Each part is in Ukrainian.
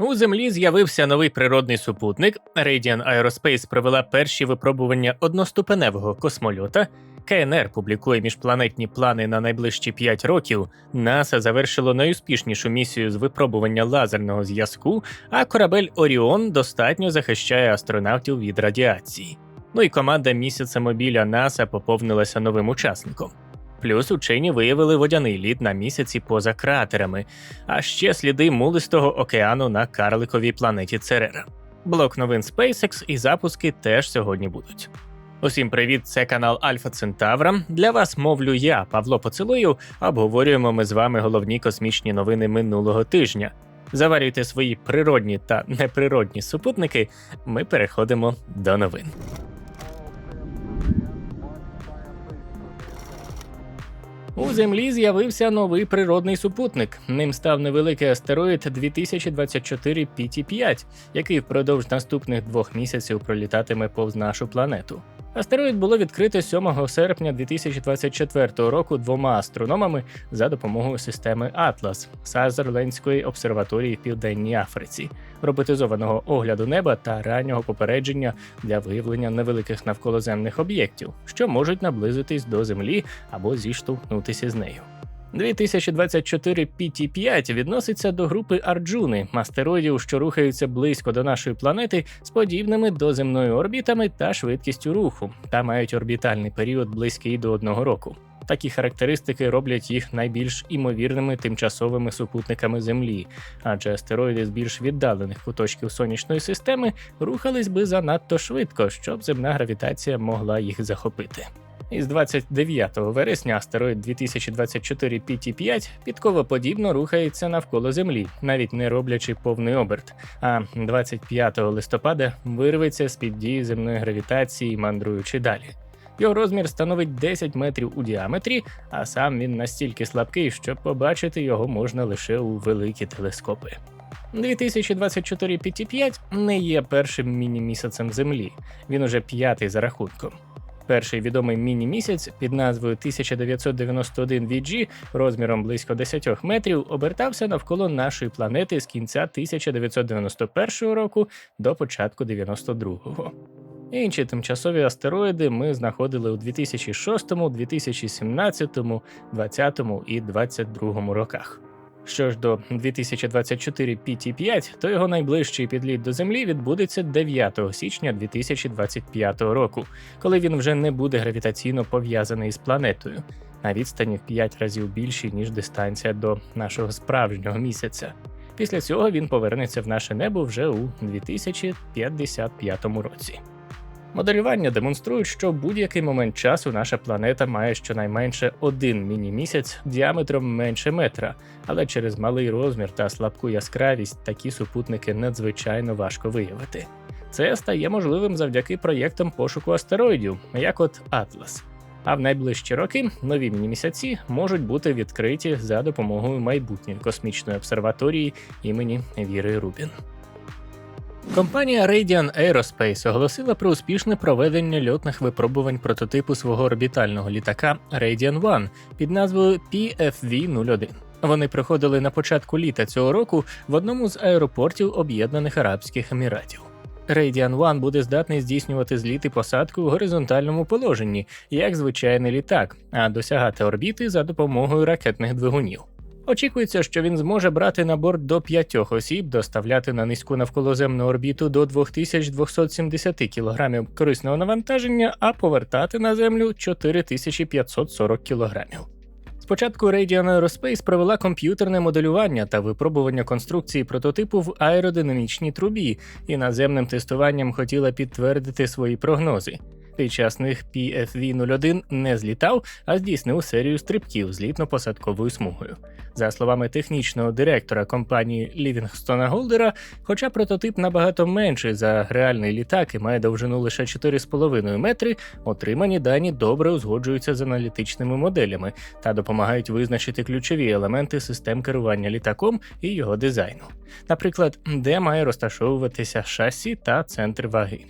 У землі з'явився новий природний супутник. Radian Aerospace провела перші випробування одноступеневого космольота. КНР публікує міжпланетні плани на найближчі 5 років. НАСА завершило найуспішнішу місію з випробування лазерного зв'язку, а корабель Оріон достатньо захищає астронавтів від радіації. Ну і команда місяця мобіля НАСА поповнилася новим учасником. Плюс учені виявили водяний лід на місяці поза кратерами, а ще сліди мулистого океану на карликовій планеті Церера. Блок новин SpaceX і запуски теж сьогодні будуть. Усім привіт, це канал Альфа Центавра. Для вас мовлю я, Павло Поцелуєв. Обговорюємо ми з вами головні космічні новини минулого тижня. Заварюйте свої природні та неприродні супутники. Ми переходимо до новин. У Землі з'явився новий природний супутник. Ним став невеликий астероїд 2024 PT-5, який впродовж наступних двох місяців пролітатиме повз нашу планету. Астероїд було відкрито 7 серпня 2024 року двома астрономами за допомогою системи Атлас Сазерлендської обсерваторії в Південній Африці, роботизованого огляду неба та раннього попередження для виявлення невеликих навколоземних об'єктів, що можуть наблизитись до Землі або зіштовхнутися з нею. 2024 PT-5 відноситься до групи Арджуни, астероїдів, що рухаються близько до нашої планети з подібними до земної орбітами та швидкістю руху, та мають орбітальний період близький до одного року. Такі характеристики роблять їх найбільш імовірними тимчасовими супутниками Землі, адже астероїди з більш віддалених куточків сонячної системи рухались би занадто швидко, щоб земна гравітація могла їх захопити. Із 29 вересня астероїд 2024 PT-5 підковоподібно рухається навколо Землі, навіть не роблячи повний оберт. А 25 листопада вирветься з під дії земної гравітації, мандруючи далі. Його розмір становить 10 метрів у діаметрі, а сам він настільки слабкий, що побачити його можна лише у великі телескопи. 2024 PT-5 не є першим міні-місяцем Землі, він уже п'ятий за рахунком. Перший відомий міні-місяць під назвою 1991 VG розміром близько 10 метрів обертався навколо нашої планети з кінця 1991 року до початку 92-го. Інші тимчасові астероїди ми знаходили у 2006, 2017, 2020 і 2022 роках. Що ж до 2024 PT-5, то його найближчий підліт до Землі відбудеться 9 січня 2025 року, коли він вже не буде гравітаційно пов'язаний з планетою на відстані в 5 разів більшій, ніж дистанція до нашого справжнього місяця. Після цього він повернеться в наше небо вже у 2055 році. Моделювання демонструють, що будь-який момент часу наша планета має щонайменше один міні-місяць діаметром менше метра, але через малий розмір та слабку яскравість такі супутники надзвичайно важко виявити. Це стає можливим завдяки проєктам пошуку астероїдів, як от Атлас. А в найближчі роки нові міні-місяці можуть бути відкриті за допомогою майбутньої космічної обсерваторії імені Віри Рубін. Компанія Radian Aerospace оголосила про успішне проведення льотних випробувань прототипу свого орбітального літака Radian One під назвою PFV-01. Вони проходили на початку літа цього року в одному з аеропортів Об'єднаних Арабських Еміратів. Radian One буде здатний здійснювати зліт і посадку в горизонтальному положенні, як звичайний літак, а досягати орбіти за допомогою ракетних двигунів. Очікується, що він зможе брати на борт до п'ятьох осіб, доставляти на низьку навколоземну орбіту до 2270 кг корисного навантаження, а повертати на землю 4540 кг. Спочатку Radian Aerospace провела комп'ютерне моделювання та випробування конструкції прототипу в аеродинамічній трубі і наземним тестуванням хотіла підтвердити свої прогнози. Час PFV-01 не злітав, а здійснив серію стрибків злітно-посадковою смугою. За словами технічного директора компанії Лівінгстона Голдера, хоча прототип набагато менший за реальний літак і має довжину лише 4,5 метри, отримані дані добре узгоджуються з аналітичними моделями та допомагають визначити ключові елементи систем керування літаком і його дизайну. Наприклад, де має розташовуватися шасі та центр ваги.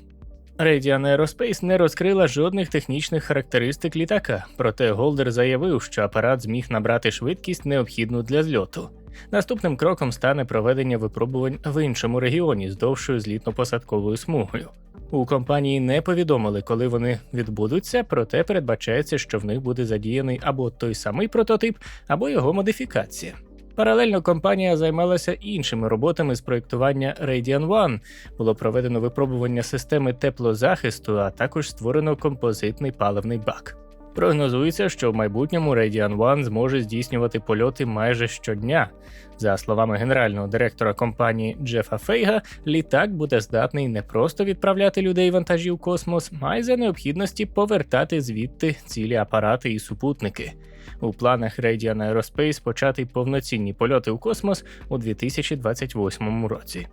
Radian Aerospace не розкрила жодних технічних характеристик літака, проте Голдер заявив, що апарат зміг набрати швидкість необхідну для зльоту. Наступним кроком стане проведення випробувань в іншому регіоні з довшою злітно-посадковою смугою. У компанії не повідомили, коли вони відбудуться, проте передбачається, що в них буде задіяний або той самий прототип, або його модифікація. Паралельно компанія займалася іншими роботами з проєктування Radian One. Було проведено випробування системи теплозахисту, а також створено композитний паливний бак. Прогнозується, що в майбутньому Radian One зможе здійснювати польоти майже щодня. За словами генерального директора компанії Джефа Фейга, літак буде здатний не просто відправляти людей і вантажі в космос, а й за необхідності повертати звідти цілі апарати і супутники. У планах Radian Aerospace почати повноцінні польоти у космос у 2028 році.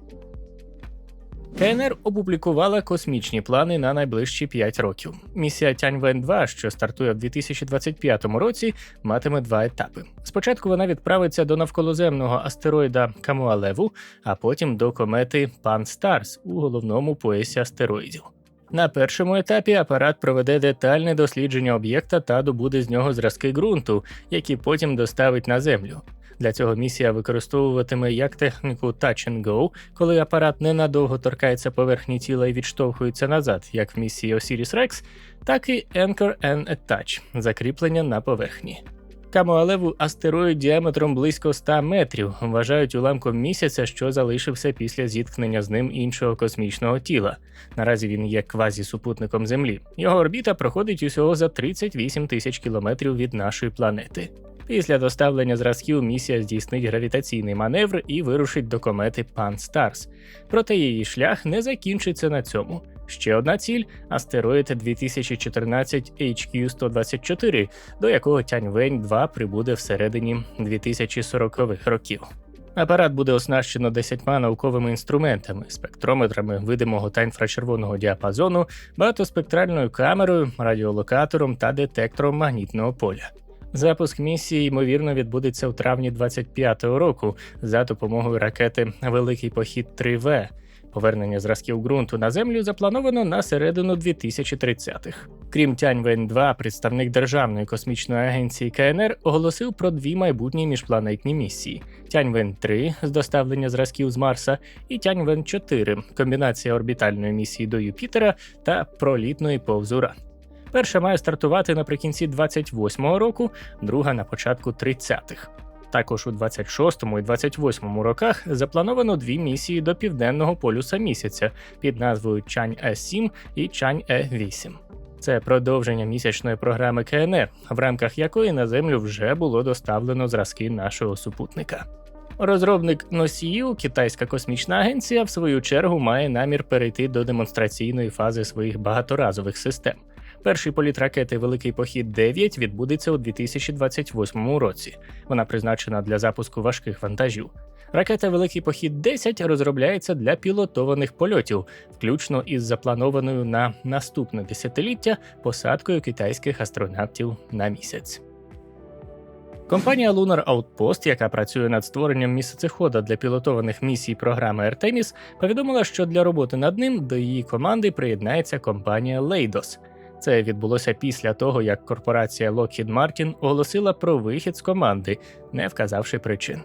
КНР опублікувала космічні плани на найближчі 5 років. Місія Тяньвен 2, що стартує в 2025 році, матиме два етапи. Спочатку вона відправиться до навколоземного астероїда Камуалеву, а потім до комети Пан Старс у головному поясі астероїдів. На першому етапі апарат проведе детальне дослідження об'єкта та добуде з нього зразки ґрунту, які потім доставить на землю. Для цього місія використовуватиме як техніку Touch and Go, коли апарат ненадовго торкається поверхні тіла і відштовхується назад, як в місії Osiris Rex, так і Anchor and Attach – закріплення на поверхні. Камуалеву астероїд діаметром близько 100 метрів вважають уламком місяця, що залишився після зіткнення з ним іншого космічного тіла. Наразі він є квазісупутником Землі. Його орбіта проходить усього за 38 тисяч кілометрів від нашої планети. Після доставлення зразків місія здійснить гравітаційний маневр і вирушить до комети Пан Старс. Проте її шлях не закінчиться на цьому. Ще одна ціль астероїд 2014 HQ-124, до якого Тяньвень 2 прибуде всередині 2040-х років. Апарат буде оснащено десятьма науковими інструментами, спектрометрами видимого та інфрачервоного діапазону, багатоспектральною камерою, радіолокатором та детектором магнітного поля. Запуск місії ймовірно відбудеться у травні 25-го року за допомогою ракети Великий Похід 3В. Повернення зразків ґрунту на землю заплановано на середину 2030-х. Крім Тяньвень 2 представник Державної космічної агенції КНР оголосив про дві майбутні міжпланетні місії: Тяньвень 3 з доставлення зразків з Марса, і Тяньвень 4 комбінація орбітальної місії до Юпітера та пролітної повз. Перша має стартувати наприкінці 28-го року, друга на початку 30-х. Також у 26-му і 28-му роках заплановано дві місії до південного полюса місяця під назвою Чань Е 7 і Чань Е 8 Це продовження місячної програми КНР, в рамках якої на землю вже було доставлено зразки нашого супутника. Розробник носіїв, китайська космічна агенція, в свою чергу має намір перейти до демонстраційної фази своїх багаторазових систем. Перший політ ракети Великий Похід 9 відбудеться у 2028 році. Вона призначена для запуску важких вантажів. Ракета Великий Похід 10 розробляється для пілотованих польотів, включно із запланованою на наступне десятиліття посадкою китайських астронавтів на місяць. Компанія Lunar Outpost, яка працює над створенням місяцехода для пілотованих місій програми Artemis, повідомила, що для роботи над ним до її команди приєднається компанія Leidos. Це відбулося після того, як корпорація Lockheed Martin оголосила про вихід з команди, не вказавши причин.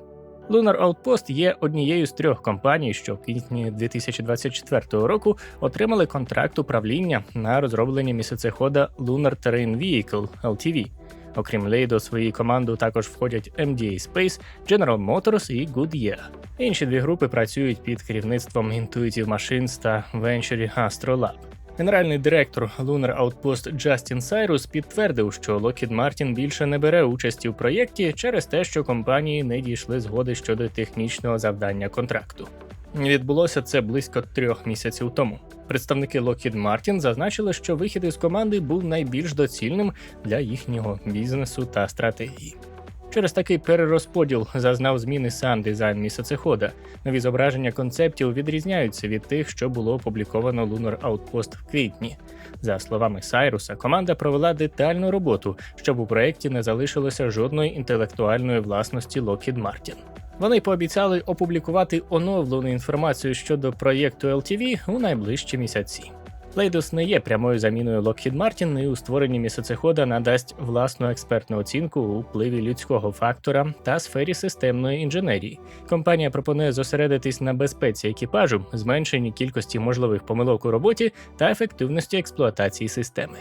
Lunar Outpost є однією з трьох компаній, що в квітні 2024 року отримали контракт управління на розроблення місяцехода Lunar Terrain Vehicle LTV. Окрім в свою команду також входять MDA Space, General Motors і Goodyear. Інші дві групи працюють під керівництвом Intuitive Machines та Venture Astrolab. Генеральний директор Lunar Outpost Джастін Сайрус підтвердив, що Lockheed Martin більше не бере участі в проєкті через те, що компанії не дійшли згоди щодо технічного завдання контракту. Відбулося це близько трьох місяців тому. Представники Lockheed Martin зазначили, що вихід із команди був найбільш доцільним для їхнього бізнесу та стратегії. Через такий перерозподіл зазнав зміни сам дизайн місяцехода. Нові зображення концептів відрізняються від тих, що було опубліковано Lunar Outpost в квітні. За словами Сайруса, команда провела детальну роботу, щоб у проєкті не залишилося жодної інтелектуальної власності Lockheed Martin. Вони пообіцяли опублікувати оновлену інформацію щодо проєкту LTV у найближчі місяці. Leidos не є прямою заміною Lockheed Martin і у створенні місяцехода надасть власну експертну оцінку у впливі людського фактора та сфері системної інженерії. Компанія пропонує зосередитись на безпеці екіпажу, зменшенні кількості можливих помилок у роботі та ефективності експлуатації системи.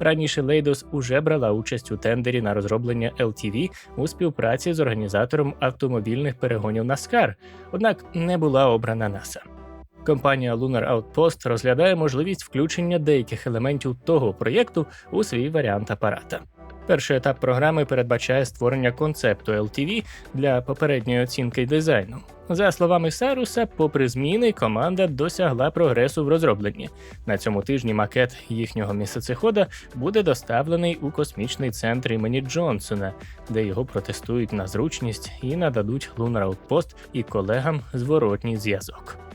Раніше Leidos уже брала участь у тендері на розроблення LTV у співпраці з організатором автомобільних перегонів NASCAR, однак не була обрана NASA. Компанія Lunar Outpost розглядає можливість включення деяких елементів того проєкту у свій варіант апарата. Перший етап програми передбачає створення концепту LTV для попередньої оцінки дизайну. За словами Саруса, попри зміни, команда досягла прогресу в розробленні. На цьому тижні макет їхнього місяцехода буде доставлений у космічний центр імені Джонсона, де його протестують на зручність і нададуть Lunar Outpost і колегам зворотній зв'язок.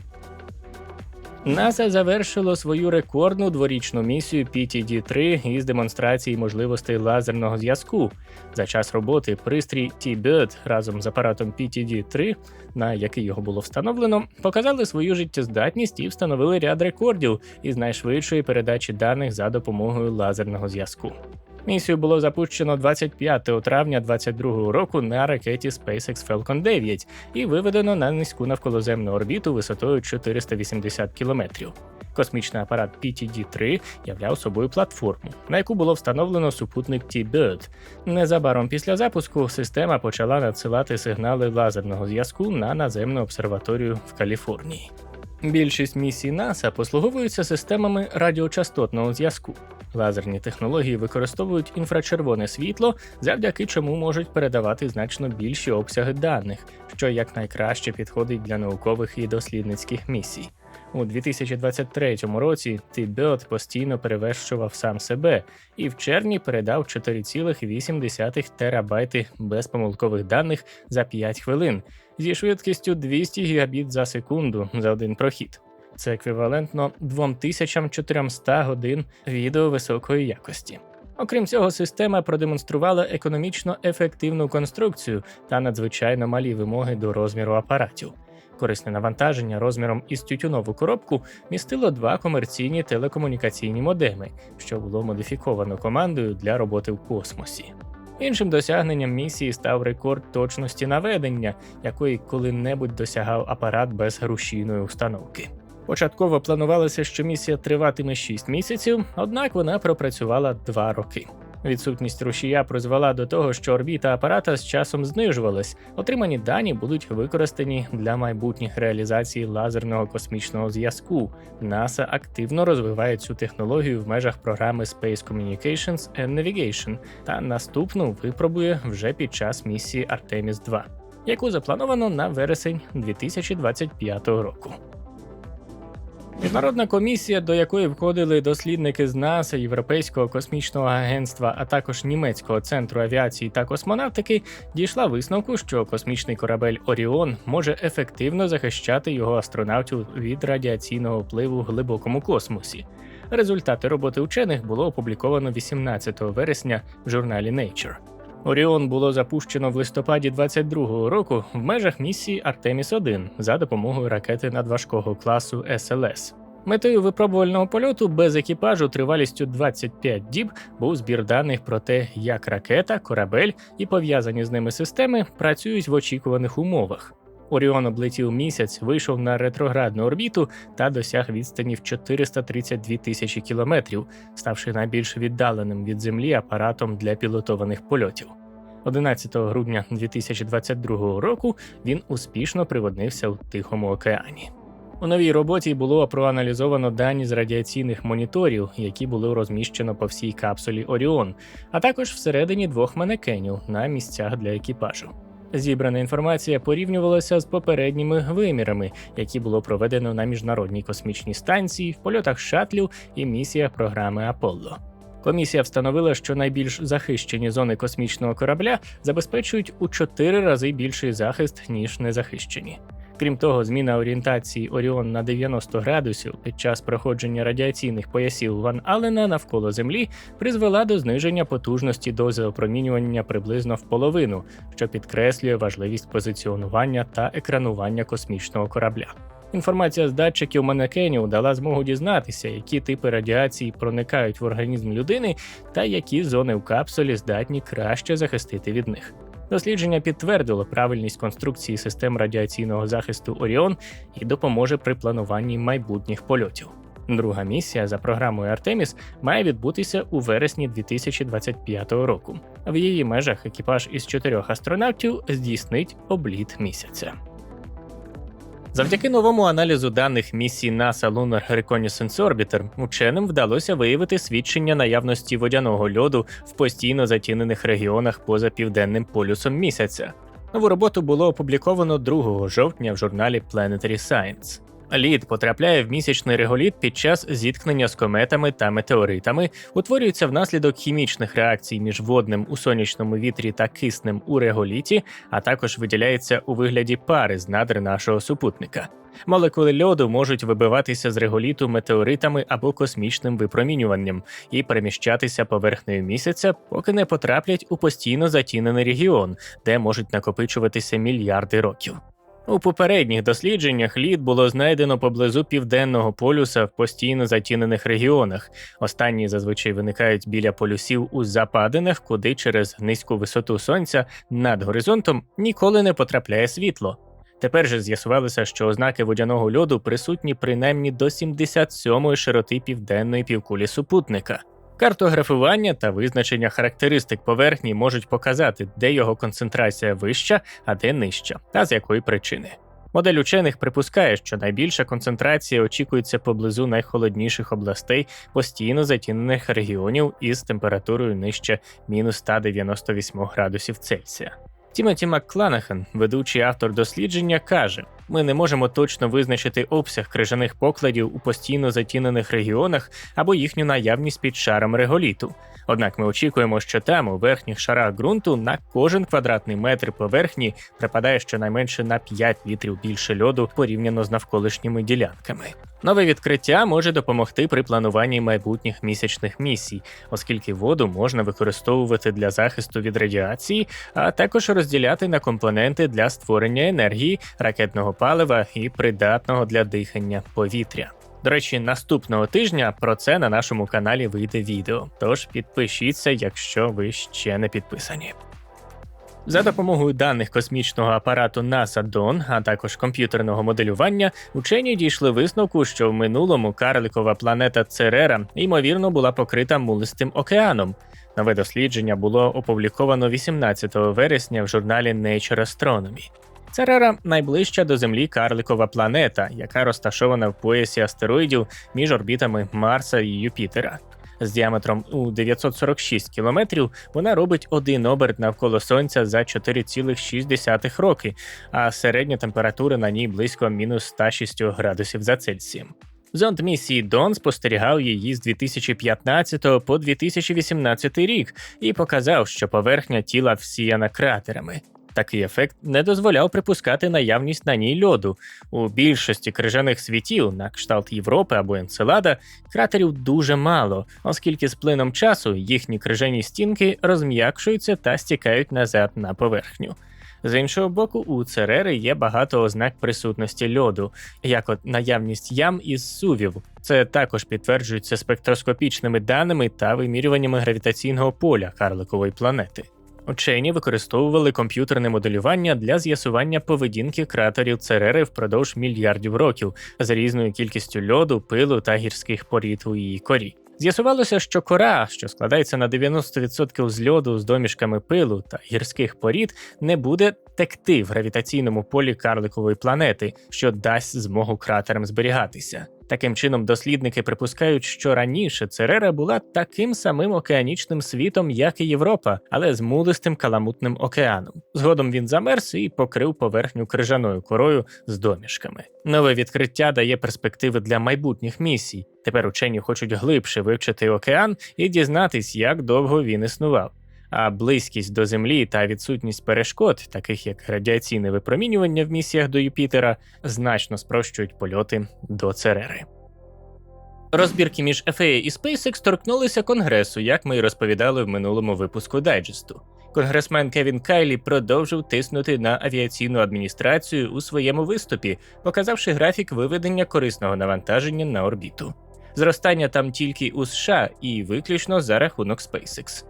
НАСА завершило свою рекордну дворічну місію PTD-3 із демонстрації можливостей лазерного зв'язку. За час роботи пристрій T-Bird разом з апаратом PTD-3, на який його було встановлено, показали свою життєздатність і встановили ряд рекордів із найшвидшої передачі даних за допомогою лазерного зв'язку. Місію було запущено 25 травня 2022 року на ракеті SpaceX Falcon 9 і виведено на низьку навколоземну орбіту висотою 480 кілометрів. Космічний апарат PTD-3 являв собою платформу, на яку було встановлено супутник T-Bird. Незабаром після запуску система почала надсилати сигнали лазерного зв'язку на наземну обсерваторію в Каліфорнії. Більшість місій НАСА послуговуються системами радіочастотного зв'язку. Лазерні технології використовують інфрачервоне світло, завдяки чому можуть передавати значно більші обсяги даних, що якнайкраще підходить для наукових і дослідницьких місій. У 2023 році T-Bird постійно перевершував сам себе і в червні передав 4,8 терабайти безпомилкових даних за 5 хвилин зі швидкістю 200 гігабіт за секунду за один прохід. Це еквівалентно 2400 годин відео високої якості. Окрім цього, система продемонструвала економічно ефективну конструкцію та надзвичайно малі вимоги до розміру апаратів. Корисне навантаження розміром із тютюнову коробку містило два комерційні телекомунікаційні модеми, що було модифіковано командою для роботи в космосі. Іншим досягненням місії став рекорд точності наведення, якої коли-небудь досягав апарат без грушійної установки. Початково планувалося, що місія триватиме 6 місяців, однак вона пропрацювала 2 роки. Відсутність рушія призвела до того, що орбіта апарата з часом знижувалась. Отримані дані будуть використані для майбутніх реалізацій лазерного космічного зв'язку. НАСА активно розвиває цю технологію в межах програми Space Communications and Navigation та наступну випробує вже під час місії Artemis 2, яку заплановано на вересень 2025 року. Міжнародна комісія, до якої входили дослідники з НАСА, Європейського космічного агентства, а також німецького центру авіації та космонавтики, дійшла висновку, що космічний корабель Оріон може ефективно захищати його астронавтів від радіаційного впливу в глибокому космосі. Результати роботи учених було опубліковано 18 вересня в журналі Nature. Оріон було запущено в листопаді 22-го року в межах місії Артеміс 1 за допомогою ракети надважкого класу СЛС. Метою випробувального польоту без екіпажу тривалістю 25 діб був збір даних про те, як ракета, корабель і пов'язані з ними системи працюють в очікуваних умовах. Оріон облетів місяць, вийшов на ретроградну орбіту та досяг відстані в 432 тисячі кілометрів, ставши найбільш віддаленим від Землі апаратом для пілотованих польотів. 11 грудня 2022 року він успішно приводнився в Тихому океані. У новій роботі було проаналізовано дані з радіаційних моніторів, які було розміщено по всій капсулі Оріон, а також всередині двох манекенів на місцях для екіпажу. Зібрана інформація порівнювалася з попередніми вимірами, які було проведено на міжнародній космічній станції, в польотах шатлів і місіях програми Аполло. Комісія встановила, що найбільш захищені зони космічного корабля забезпечують у чотири рази більший захист ніж незахищені. Крім того, зміна орієнтації Оріон на 90 градусів під час проходження радіаційних поясів Ван Алена навколо Землі призвела до зниження потужності дози опромінювання приблизно в половину, що підкреслює важливість позиціонування та екранування космічного корабля. Інформація з датчиків манекенів дала змогу дізнатися, які типи радіації проникають в організм людини та які зони в капсулі здатні краще захистити від них. Дослідження підтвердило правильність конструкції систем радіаційного захисту Оріон і допоможе при плануванні майбутніх польотів. Друга місія за програмою Артеміс має відбутися у вересні 2025 року. В її межах екіпаж із чотирьох астронавтів здійснить обліт місяця. Завдяки новому аналізу даних місії NASA Lunar Reconnaissance Orbiter ученим вдалося виявити свідчення наявності водяного льоду в постійно затінених регіонах поза південним полюсом місяця. Нову роботу було опубліковано 2 жовтня в журналі Planetary Science. Лід потрапляє в місячний реголіт під час зіткнення з кометами та метеоритами, утворюється внаслідок хімічних реакцій між водним у сонячному вітрі та киснем у реголіті, а також виділяється у вигляді пари з надр нашого супутника. Молекули льоду можуть вибиватися з реголіту метеоритами або космічним випромінюванням і переміщатися поверхнею місяця, поки не потраплять у постійно затінений регіон, де можуть накопичуватися мільярди років. У попередніх дослідженнях лід було знайдено поблизу південного полюса в постійно затінених регіонах. Останні зазвичай виникають біля полюсів у западинах, куди через низьку висоту сонця над горизонтом ніколи не потрапляє світло. Тепер же з'ясувалося, що ознаки водяного льоду присутні принаймні до 77-ї широти південної півкулі супутника. Картографування та визначення характеристик поверхні можуть показати, де його концентрація вища, а де нижча, та з якої причини. Модель учених припускає, що найбільша концентрація очікується поблизу найхолодніших областей постійно затінених регіонів із температурою нижче мінус 198 градусів Цельсія. Тімоті Маккланахан, ведучий автор дослідження, каже: ми не можемо точно визначити обсяг крижаних покладів у постійно затінених регіонах або їхню наявність під шаром реголіту. Однак ми очікуємо, що там, у верхніх шарах ґрунту, на кожен квадратний метр поверхні припадає щонайменше на 5 літрів більше льоду порівняно з навколишніми ділянками. Нове відкриття може допомогти при плануванні майбутніх місячних місій, оскільки воду можна використовувати для захисту від радіації, а також розділяти на компоненти для створення енергії, ракетного палива і придатного для дихання повітря. До речі, наступного тижня про це на нашому каналі вийде відео. Тож підпишіться, якщо ви ще не підписані. За допомогою даних космічного апарату NASA Dawn, а також комп'ютерного моделювання, учені дійшли висновку, що в минулому карликова планета Церера ймовірно була покрита мулистим океаном. Нове дослідження було опубліковано 18 вересня в журналі Nature Astronomy. Церера найближча до Землі карликова планета, яка розташована в поясі астероїдів між орбітами Марса і Юпітера. З діаметром у 946 кілометрів вона робить один оберт навколо Сонця за 4,6 роки, а середня температура на ній близько мінус 106 градусів за Цельсієм. Зонд місії Дон спостерігав її з 2015 по 2018 рік і показав, що поверхня тіла всіяна кратерами. Такий ефект не дозволяв припускати наявність на ній льоду. У більшості крижаних світів, на кшталт Європи або Енцелада, кратерів дуже мало, оскільки з плином часу їхні крижані стінки розм'якшуються та стікають назад на поверхню. З іншого боку, у Церери є багато ознак присутності льоду, як от наявність ям із сувів. Це також підтверджується спектроскопічними даними та вимірюваннями гравітаційного поля карликової планети. Учені використовували комп'ютерне моделювання для з'ясування поведінки кратерів Церери впродовж мільярдів років з різною кількістю льоду, пилу та гірських порід у її корі. З'ясувалося, що кора, що складається на 90% з льоду з домішками пилу та гірських порід, не буде текти в гравітаційному полі карликової планети, що дасть змогу кратерам зберігатися. Таким чином, дослідники припускають, що раніше Церера була таким самим океанічним світом, як і Європа, але з мулистим каламутним океаном. Згодом він замерз і покрив поверхню крижаною корою з домішками. Нове відкриття дає перспективи для майбутніх місій. Тепер учені хочуть глибше вивчити океан і дізнатись, як довго він існував а близькість до Землі та відсутність перешкод, таких як радіаційне випромінювання в місіях до Юпітера, значно спрощують польоти до Церери. Розбірки між FAA і SpaceX торкнулися Конгресу, як ми й розповідали в минулому випуску дайджесту. Конгресмен Кевін Кайлі продовжив тиснути на авіаційну адміністрацію у своєму виступі, показавши графік виведення корисного навантаження на орбіту. Зростання там тільки у США і виключно за рахунок SpaceX.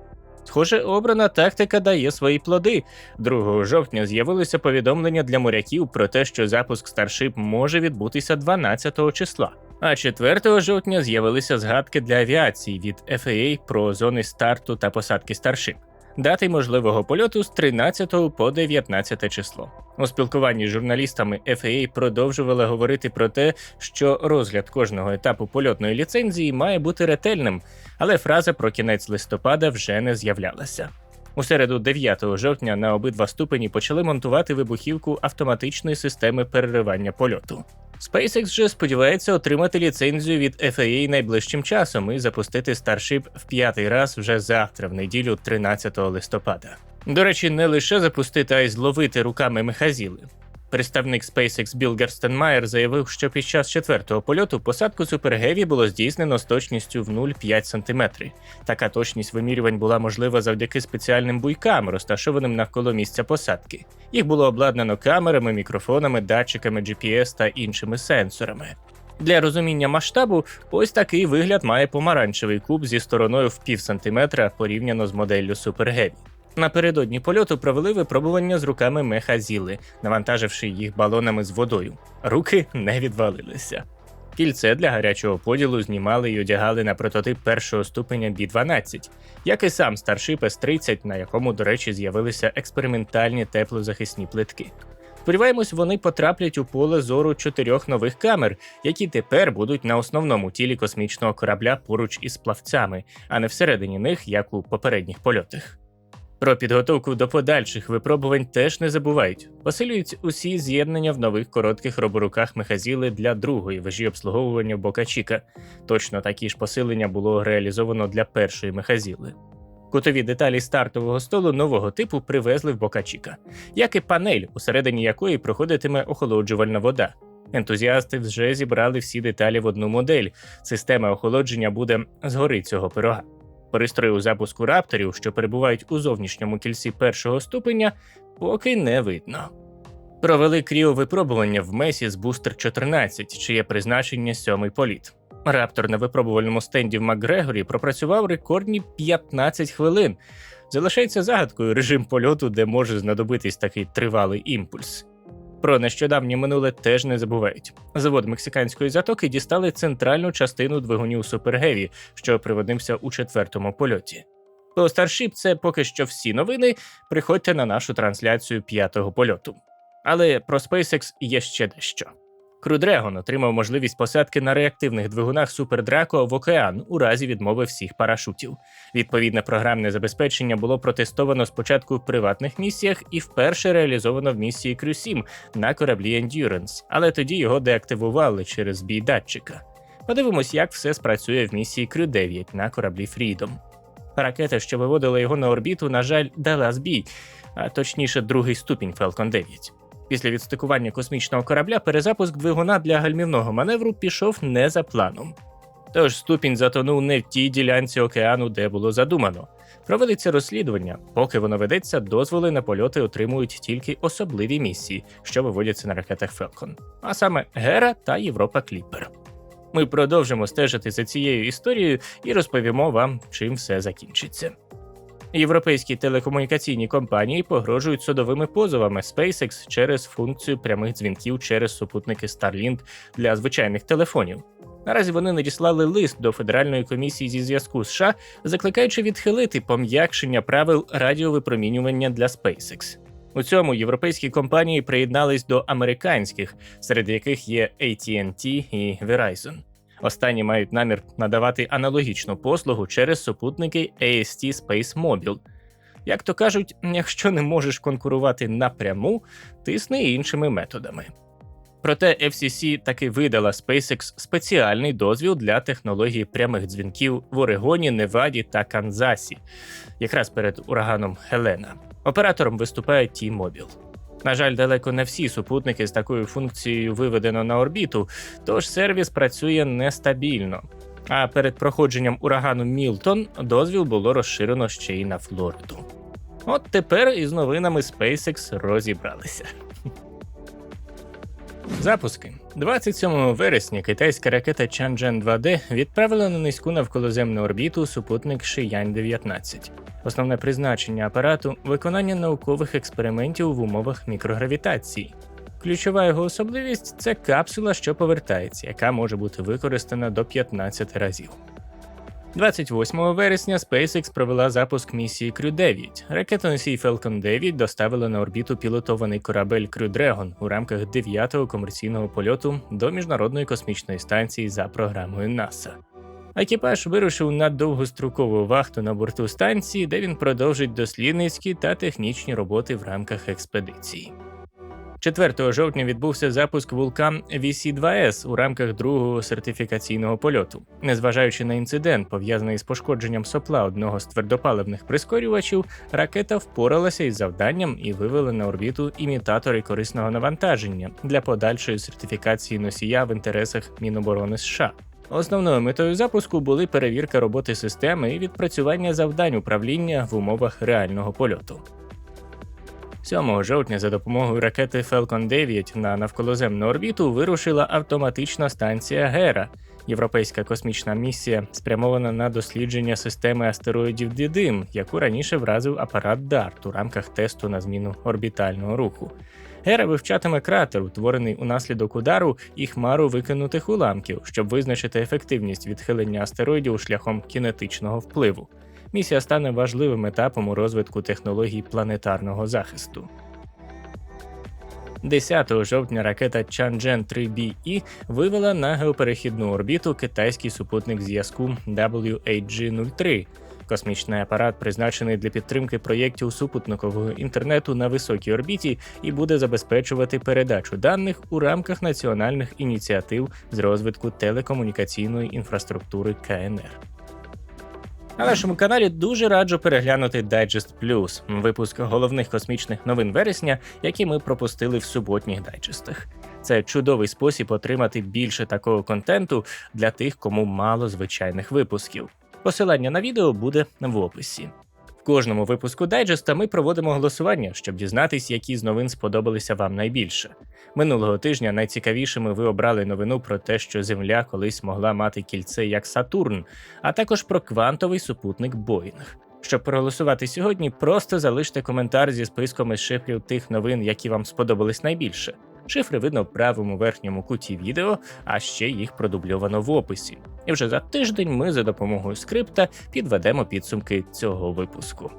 Схоже, обрана тактика дає свої плоди. 2 жовтня з'явилося повідомлення для моряків про те, що запуск Starship може відбутися 12 числа. А 4 жовтня з'явилися згадки для авіації від FAA про зони старту та посадки Starship. Дати можливого польоту з 13 по 19 число. У спілкуванні з журналістами FAA продовжували говорити про те, що розгляд кожного етапу польотної ліцензії має бути ретельним, але фраза про кінець листопада вже не з'являлася. У середу 9 жовтня на обидва ступені почали монтувати вибухівку автоматичної системи переривання польоту. SpaceX же сподівається отримати ліцензію від FAA найближчим часом і запустити Starship в п'ятий раз вже завтра, в неділю 13 листопада. До речі, не лише запустити, а й зловити руками мехазіли. Представник SpaceX Білл Герстенмаєр заявив, що під час четвертого польоту посадку Heavy було здійснено з точністю в 0,5 см. Така точність вимірювань була можлива завдяки спеціальним буйкам, розташованим навколо місця посадки. Їх було обладнано камерами, мікрофонами, датчиками GPS та іншими сенсорами. Для розуміння масштабу, ось такий вигляд має помаранчевий куб зі стороною в пів сантиметра порівняно з моделлю Heavy. Напередодні польоту провели випробування з руками мехазіли, навантаживши їх балонами з водою. Руки не відвалилися. Кільце для гарячого поділу знімали і одягали на прототип першого ступеня B-12, як і сам Starship S-30, на якому, до речі, з'явилися експериментальні теплозахисні плитки. Сподіваємось, вони потраплять у поле зору чотирьох нових камер, які тепер будуть на основному тілі космічного корабля поруч із плавцями, а не всередині них, як у попередніх польотах. Про підготовку до подальших випробувань теж не забувають. Посилюють усі з'єднання в нових коротких роборуках мехазіли для другої вежі обслуговування Бока Чіка. Точно такі ж посилення було реалізовано для першої мехазіли. Кутові деталі стартового столу нового типу привезли в Бока Чіка, як і панель, усередині якої проходитиме охолоджувальна вода. Ентузіасти вже зібрали всі деталі в одну модель. Система охолодження буде згори цього пирога. Пристрою запуску рапторів, що перебувають у зовнішньому кільці першого ступеня, поки не видно. Провели кріовипробування в месі з Бустер 14, чиє призначення сьомий політ. Раптор на випробувальному стенді в Макгрегорі пропрацював рекордні 15 хвилин. Залишається загадкою режим польоту, де може знадобитись такий тривалий імпульс. Про нещодавнє минуле теж не забувають. Завод мексиканської затоки дістали центральну частину двигунів Супергеві, що приводився у четвертому польоті. То Starship це поки що всі новини. Приходьте на нашу трансляцію п'ятого польоту. Але про SpaceX є ще дещо. Dragon отримав можливість посадки на реактивних двигунах Super Draco в океан у разі відмови всіх парашутів. Відповідне програмне забезпечення було протестовано спочатку в приватних місіях і вперше реалізовано в місії Crew 7 на кораблі Endurance, але тоді його деактивували через збій датчика. Подивимось, як все спрацює в місії Crew 9 на кораблі Freedom. Ракета, що виводила його на орбіту, на жаль, дала збій, а точніше, другий ступінь Falcon 9. Після відстикування космічного корабля перезапуск двигуна для гальмівного маневру пішов не за планом. Тож ступінь затонув не в тій ділянці океану, де було задумано. Це розслідування, поки воно ведеться, дозволи на польоти отримують тільки особливі місії, що виводяться на ракетах Falcon, а саме Гера та Європа Кліпер. Ми продовжимо стежити за цією історією і розповімо вам, чим все закінчиться. Європейські телекомунікаційні компанії погрожують судовими позовами SpaceX через функцію прямих дзвінків через супутники Starlink для звичайних телефонів. Наразі вони надіслали лист до Федеральної комісії зі зв'язку США, закликаючи відхилити пом'якшення правил радіовипромінювання для SpaceX. У цьому європейські компанії приєднались до американських, серед яких є AT&T і Verizon. Останні мають намір надавати аналогічну послугу через супутники AST Space Mobile. Як то кажуть, якщо не можеш конкурувати напряму, тисни іншими методами. Проте FCC таки видала SpaceX спеціальний дозвіл для технології прямих дзвінків в Орегоні, Неваді та Канзасі, якраз перед ураганом Хелена. Оператором виступає T-Mobile. На жаль, далеко не всі супутники з такою функцією виведено на орбіту, тож сервіс працює нестабільно. А перед проходженням урагану Мілтон дозвіл було розширено ще й на Флориду. От тепер із новинами SpaceX розібралися. Запуски 27 вересня китайська ракета Чанчжен 2D відправила на низьку навколоземну орбіту супутник Шиянь 19 Основне призначення апарату виконання наукових експериментів в умовах мікрогравітації. Ключова його особливість це капсула, що повертається, яка може бути використана до 15 разів. 28 вересня SpaceX провела запуск місії Crew 9. Ракетоносій Falcon 9 доставила на орбіту пілотований корабель Crew Dragon у рамках 9-го комерційного польоту до міжнародної космічної станції за програмою НАСА. Екіпаж вирушив на довгострокову вахту на борту станції, де він продовжить дослідницькі та технічні роботи в рамках експедиції. 4 жовтня відбувся запуск вулкан VC2S у рамках другого сертифікаційного польоту. Незважаючи на інцидент, пов'язаний з пошкодженням сопла одного з твердопаливних прискорювачів, ракета впоралася із завданням і вивела на орбіту імітатори корисного навантаження для подальшої сертифікації носія в інтересах Міноборони США. Основною метою запуску були перевірка роботи системи і відпрацювання завдань управління в умовах реального польоту. 7 жовтня за допомогою ракети Falcon 9 на навколоземну орбіту вирушила автоматична станція Гера. Європейська космічна місія спрямована на дослідження системи астероїдів Дідим, яку раніше вразив апарат DART у рамках тесту на зміну орбітального руху. Гера вивчатиме кратер, утворений унаслідок удару і хмару викинутих уламків, щоб визначити ефективність відхилення астероїдів шляхом кінетичного впливу. Місія стане важливим етапом у розвитку технологій планетарного захисту. 10 жовтня ракета Чанчжен 3BE вивела на геоперехідну орбіту китайський супутник зв'язку WAG-03. Космічний апарат призначений для підтримки проєктів супутникового інтернету на високій орбіті і буде забезпечувати передачу даних у рамках національних ініціатив з розвитку телекомунікаційної інфраструктури КНР. На нашому каналі дуже раджу переглянути Digest Plus, випуск головних космічних новин вересня, які ми пропустили в суботніх дайджестах. Це чудовий спосіб отримати більше такого контенту для тих, кому мало звичайних випусків. Посилання на відео буде в описі. В кожному випуску дайджеста ми проводимо голосування, щоб дізнатись, які з новин сподобалися вам найбільше. Минулого тижня найцікавішими ви обрали новину про те, що Земля колись могла мати кільце як Сатурн, а також про квантовий супутник Боїнг. Щоб проголосувати сьогодні, просто залиште коментар зі списком із шифрів тих новин, які вам сподобались найбільше. Шифри видно в правому верхньому куті відео, а ще їх продубльовано в описі. І вже за тиждень ми за допомогою скрипта підведемо підсумки цього випуску.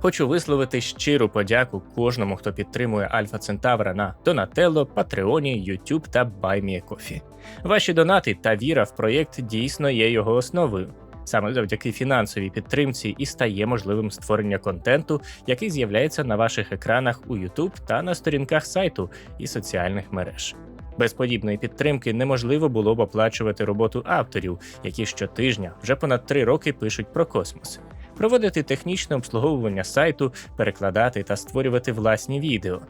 Хочу висловити щиру подяку кожному, хто підтримує Альфа Центавра на Донателло, Патреоні, YouTube та BuyMeACoffee. Ваші донати та віра в проєкт дійсно є його основою. Саме завдяки фінансовій підтримці і стає можливим створення контенту, який з'являється на ваших екранах у YouTube та на сторінках сайту і соціальних мереж. Без подібної підтримки неможливо було б оплачувати роботу авторів, які щотижня вже понад три роки пишуть про космос, проводити технічне обслуговування сайту, перекладати та створювати власні відео.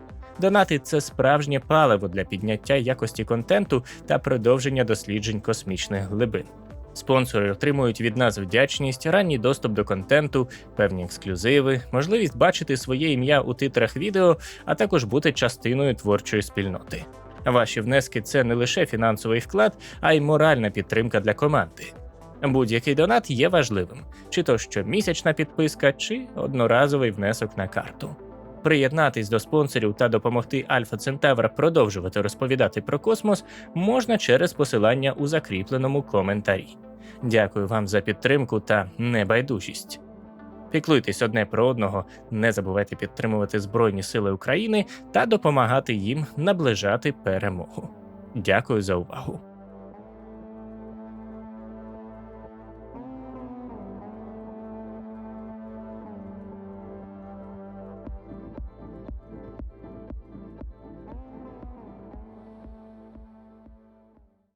Донати це справжнє паливо для підняття якості контенту та продовження досліджень космічних глибин. Спонсори отримують від нас вдячність, ранній доступ до контенту, певні ексклюзиви, можливість бачити своє ім'я у титрах відео, а також бути частиною творчої спільноти. Ваші внески це не лише фінансовий вклад, а й моральна підтримка для команди. Будь-який донат є важливим, чи то щомісячна підписка, чи одноразовий внесок на карту. Приєднатись до спонсорів та допомогти Альфа Центавра продовжувати розповідати про космос можна через посилання у закріпленому коментарі. Дякую вам за підтримку та небайдужість. Піклуйтесь одне про одного, не забувайте підтримувати Збройні Сили України та допомагати їм наближати перемогу. Дякую за увагу.